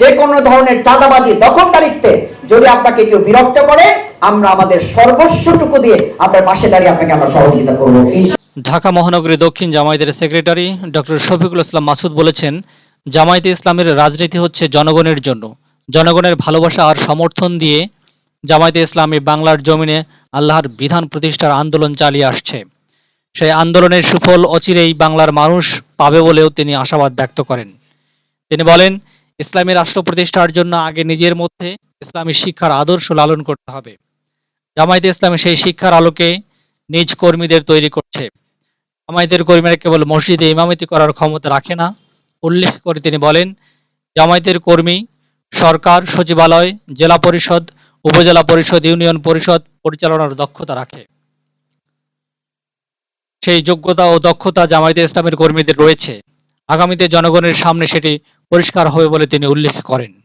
যে কোনো ধরনের চাঁদাবাজি দখলদারিত্বে যদি আপনাকে কেউ বিরক্ত করে, আমরা আমাদের সর্বস্বটুকু দিয়ে আপনার পাশে দাঁড়িয়ে আপনাকে আমরা সহযোগিতা করব। ঢাকা মহানগরী দক্ষিণ জামায়াতের সেক্রেটারি ডক্টর শফিকুল ইসলাম মাসুদ বলেছেন, জামায়াতে ইসলামের রাজনীতি হচ্ছে জনগণের জন্য। জনগণের ভালোবাসা আর সমর্থন দিয়ে জামায়াতে ইসলামী বাংলার জমিনে আল্লাহর বিধান প্রতিষ্ঠার আন্দোলন চালিয়ে আসছে। সেই আন্দোলনের সুফল অচিরেই বাংলার মানুষ পাবে বলেও তিনি আশাবাদ ব্যক্ত করেন। তিনি বলেন ইসলামী রাষ্ট্র প্রতিষ্ঠার জন্য আগে নিজের মধ্যে ইসলামী শিক্ষার আদর্শ লালন করতে হবে। জামায়াতে ইসলামী সেই শিক্ষার আলোকে নিজ কর্মীদের তৈরি করছে। জামায়াতের কর্মীরা কেবল মসজিদে ইমামতি করার ক্ষমতা রাখে না। উল্লেখ করে তিনি বলেন, জামায়াতের কর্মী সরকার, সচিবালয়, জেলা পরিষদ, উপজেলা পরিষদ, ইউনিয়ন পরিষদ পরিচালনার দক্ষতা রাখে। সেই যোগ্যতা ও দক্ষতা জামায়াতে ইসলামের কর্মীদের রয়েছে। আগামীতে জনগণের সামনে সেটি পরিষ্কার হবে বলে তিনি উল্লেখ করেন।